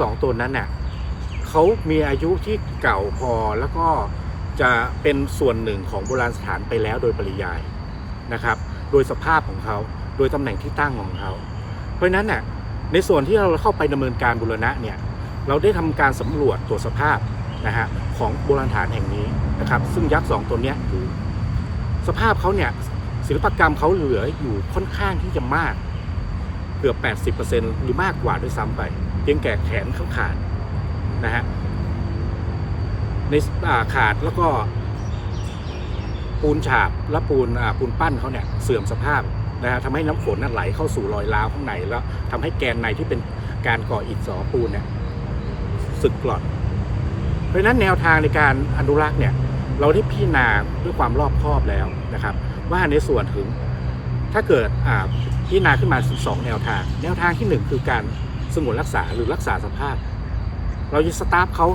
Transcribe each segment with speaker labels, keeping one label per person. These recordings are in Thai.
Speaker 1: สองตัวนั้นเนี่ยเขามีอายุที่เก่าพอแล้วก็จะเป็นส่วนหนึ่งของโบราณสถานไปแล้วโดยปริยายนะครับ โดยสภาพของเขาโดยตำแหน่งที่ตั้งของเขา เพราะฉะนั้นน่ะในส่วนที่เราเข้าไปดำเนินการบูรณะเนี่ยเราได้ทำการสำรวจตรวจสภาพนะฮะของโบราณสถานแห่งนี้นะครับ ซึ่งยักษ์สองตัวเนี้ยคือสภาพเขาเนี่ยศิลปกรรมเขาเหลืออยู่ค่อนข้างที่จะมากเกือบ 80%หรือมากกว่าด้วยซ้ำไป เพียงแก่แขนเขาขาดนะฮะในาขาดแล้วก็ปูนฉาบและปูนปูนปั้นเขาเนี่ยเสื่อมสภาพนะฮะทำให้น้ำฝนน่ะไหลเข้าสู่รอยร้าวข้างในแล้วทำให้แกนในที่เป็นการก่ออิฐสอปูนเนี่ยสึกกร่อน เพราะฉะนั้นแนวทางในการอนุรักษ์เนี่ยเราได้พิจารณาด้วยความรอบคอบแล้วนะครับ ว่าในส่วนถึงถ้าเกิดพิจารณาขึ้นมาสองแนวทาง แนวทางที่หนึ่งคือการ สงวนรักษาหรือรักษาสภาพ เราจะสตาฟเขา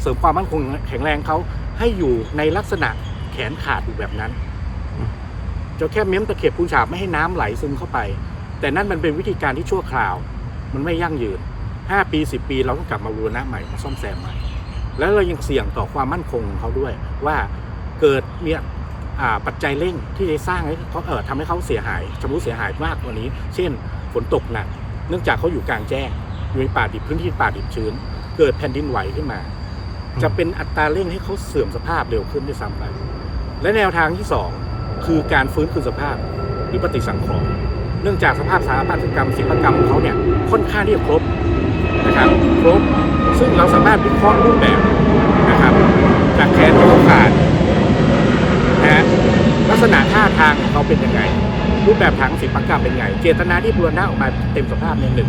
Speaker 1: เสริมความมั่นคงแข็งแรงเขาให้อยู่ในลักษณะแขนขาดอยู่แบบนั้นจะแค่เม้มตะเข็บปูนฉาบไม่ให้น้ำไหลซึมเข้าไป แต่นั่นมันเป็นวิธีการที่ชั่วคราว มันไม่ยั่งยืน 5 ปี 10 ปีเราต้องกลับมาบูรณะใหม่มาซ่อมแซมใหม่ แล้วเรายังเสี่ยงต่อความมั่นคงของเขาด้วย ว่าเกิดมีอ่าปัจจัยเร่งที่จะสร้างให้เขาเออทำให้เขาเสียหายชำรุดเสียหายมากกว่านี้ เช่น ฝนตกหนักเนื่องจากเขาอยู่กลางแจ้ง อยู่ในป่าดิบพื้นที่ป่าดิบชื้น เกิดแผ่นดินไหวขึ้นมา จะเป็นอัตราเร่งให้เขาเสื่อมสภาพเร็วขึ้นด้วยซ้ำไปและแนวทางที่สองคือการฟื้นคืนสภาพหรือปฏิสังขรณ์เนื่องจากสภาพสถาปัตยกรรมศิลปกรรมของเขาเนี่ยค่อนข้างที่จะครบนะครับครบซึ่งเราสามารถวิเคราะห์รูปแบบนะครับ จากแขนที่เขาขาดนะฮะลักษณะท่าทางของเขาเป็นยังไงรูปแบบทางศิลปกรรมเป็นไง เจตนาที่บูรณะออกมาเต็มสภาพเนี่ยหนึ่ง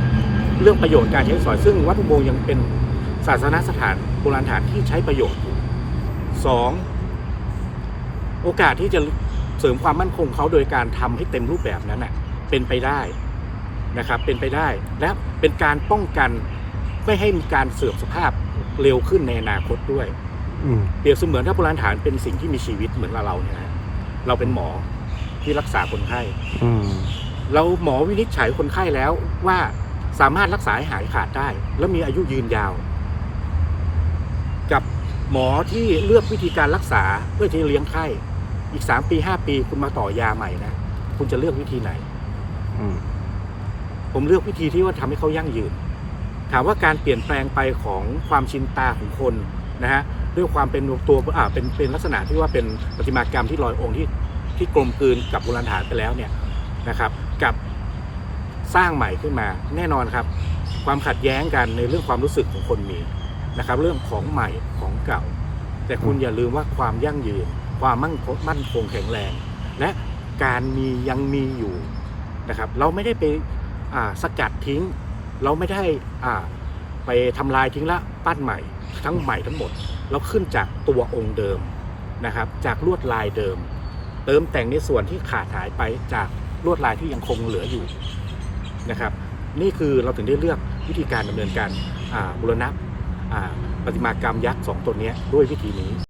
Speaker 1: เรื่องประโยชน์การใช้สอย ซึ่งวัดอุโมงค์ยังเป็นศาสนสถานโบราณสถานที่ใช้ประโยชน์อยู่สองโอกาสที่จะเสริมความมั่นคงเขาโดยการทำให้เต็มรูปแบบนั้นน่ะเป็นไปได้นะครับเป็นไปได้และเป็นการป้องกันไม่ให้มีการเสื่อมสภาพเร็วขึ้นในอนาคตด้วย
Speaker 2: อืม
Speaker 1: เปรียบเสมือนถ้าโบราณฐานเป็นสิ่งที่มีชีวิตเหมือนเราเนี่ยนะเราเป็นหมอที่รักษาคนไข้
Speaker 2: อืม
Speaker 1: เราหมอวินิจฉัยคนไข้แล้วว่า สามารถรักษาให้หายขาดได้ แล้วมีอายุยืนยาว กับหมอที่เลือกวิธีการรักษาเพื่อที่จะเลี้ยงไข้ อีกสามปีห้าปีคุณมาต่อยาใหม่นะคุณจะเลือกวิธีไหน
Speaker 2: อืม
Speaker 1: ผมเลือกวิธีที่ว่าทำให้เขายั่งยืน ถามว่าการเปลี่ยนแปลงไปของความชินตาของคนนะฮะด้วยความเป็นตัวอ่าเป็นเป็นลักษณะที่ว่าเป็นประติมากรรมที่ลอยองค์ที่ที่กลมกลืนกับโบราณฐานไปแล้วเนี่ยนะครับ กับ สร้างใหม่ขึ้นมาแน่นอนครับ ความขัดแย้งกันในเรื่องความรู้สึกของคนมีนะครับ เรื่องของใหม่ของเก่า แต่คุณอย่าลืมว่าความยั่งยืน ความมั่นคงมั่นคงแข็งแรง และการมียังมีอยู่นะครับ เราไม่ได้ไปสกัดทิ้ง เราไม่ได้ไปทำลายทิ้งละปั้นใหม่ ทั้งใหม่ทั้งหมด เราขึ้นจากตัวองค์เดิมนะครับ จากลวดลายเดิม เติมแต่งในส่วนที่ขาดหายไปจากลวดลายที่ยังคงเหลืออยู่ นะครับ นี่คือเราถึงได้เลือกวิธีการดำเนินการบูรณะประติมากรรมยักษ์สองตัวนี้ด้วยวิธีนี้